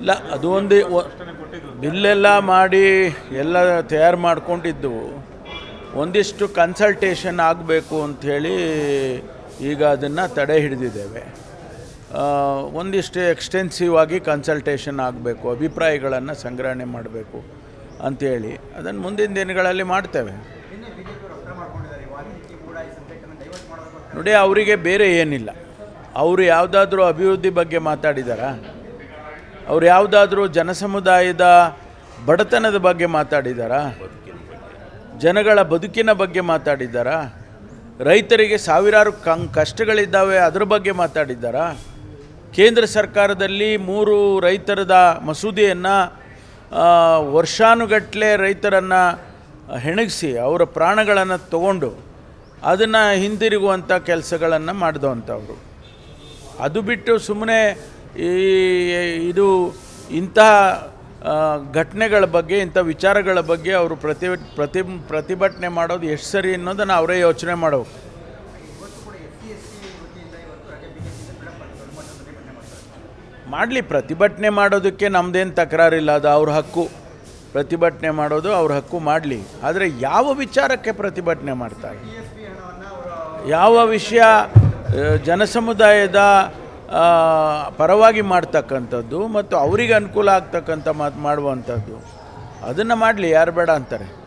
ಇಲ್ಲ, ಅದು ಒಂದು ಬಿಲ್ಲೆಲ್ಲ ಮಾಡಿ ಎಲ್ಲ ತಯಾರು ಮಾಡಿಕೊಂಡಿದ್ದು. ಒಂದಿಷ್ಟು ಕನ್ಸಲ್ಟೇಷನ್ ಆಗಬೇಕು ಅಂಥೇಳಿ ಈಗ ಅದನ್ನು ತಡೆ ಹಿಡಿದಿದ್ದೇವೆ. ಒಂದಿಷ್ಟು ಎಕ್ಸ್ಟೆನ್ಸಿವ್ ಆಗಿ ಕನ್ಸಲ್ಟೇಷನ್ ಆಗಬೇಕು, ಅಭಿಪ್ರಾಯಗಳನ್ನು ಸಂಗ್ರಹಣೆ ಮಾಡಬೇಕು ಅಂಥೇಳಿ ಅದನ್ನು ಮುಂದಿನ ದಿನಗಳಲ್ಲಿ ಮಾಡ್ತೇವೆ. ನೋಡಿ, ಅವರಿಗೆ ಬೇರೆ ಏನಿಲ್ಲ. ಅವರು ಯಾವುದಾದ್ರೂ ಅಭಿವೃದ್ಧಿ ಬಗ್ಗೆ ಮಾತಾಡಿದಾರಾ? ಅವ್ರು ಯಾವುದಾದ್ರೂ ಜನಸಮುದಾಯದ ಬಡತನದ ಬಗ್ಗೆ ಮಾತಾಡಿದಾರಾ? ಜನಗಳ ಬದುಕಿನ ಬಗ್ಗೆ ಮಾತಾಡಿದ್ದಾರಾ ರೈತರಿಗೆ ಸಾವಿರಾರು ಕಂ, ಕಷ್ಟಗಳಿದ್ದಾವೆ, ಅದರ ಬಗ್ಗೆ ಮಾತಾಡಿದ್ದಾರಾ ಕೇಂದ್ರ ಸರ್ಕಾರದಲ್ಲಿ ಮೂರು ರೈತರದ ಮಸೂದೆಯನ್ನು ವರ್ಷಾನುಗಟ್ಟಲೆ ರೈತರನ್ನು ಹೆಣಗಿಸಿ, ಅವರ ಪ್ರಾಣಗಳನ್ನು ತಗೊಂಡು ಅದನ್ನು ಹಿಂದಿರುಗುವಂಥ ಕೆಲಸಗಳನ್ನು ಮಾಡಿದವಂಥವ್ರು ಅದು ಬಿಟ್ಟು ಸುಮ್ಮನೆ ಈ ಇದು ಇಂತಹ ಘಟನೆಗಳ ಬಗ್ಗೆ, ಇಂಥ ವಿಚಾರಗಳ ಬಗ್ಗೆ ಅವರು ಪ್ರತಿ ಪ್ರತಿ, ಪ್ರತಿಭಟನೆ ಮಾಡೋದು ಎಷ್ಟು ಸರಿ ಅನ್ನೋದನ್ನು ಅವರೇ ಯೋಚನೆ ಮಾಡಬೇಕು ಮಾಡಲಿ, ಪ್ರತಿಭಟನೆ ಮಾಡೋದಕ್ಕೆ ನಮ್ಮದೇನು ತಕರಾರಿಲ್ಲ, ಅದು ಅವ್ರ ಹಕ್ಕು. ಪ್ರತಿಭಟನೆ ಮಾಡೋದು ಅವ್ರ ಹಕ್ಕು ಮಾಡಲಿ. ಆದರೆ ಯಾವ ವಿಚಾರಕ್ಕೆ ಪ್ರತಿಭಟನೆ ಮಾಡ್ತಾರೆ? ಯಾವ ವಿಷಯ ಜನಸಮುದಾಯದ ಪರವಾಗಿ ಮಾಡ್ತಕ್ಕಂಥದ್ದು ಮತ್ತು ಅವರಿಗೆ ಅನುಕೂಲ ಆಗ್ತಕ್ಕಂಥ ಮಾತು ಮಾಡುವಂಥದ್ದು. ಅದನ್ನು ಮಾಡಲಿ ಯಾರು ಬೇಡ ಅಂತಾರೆ.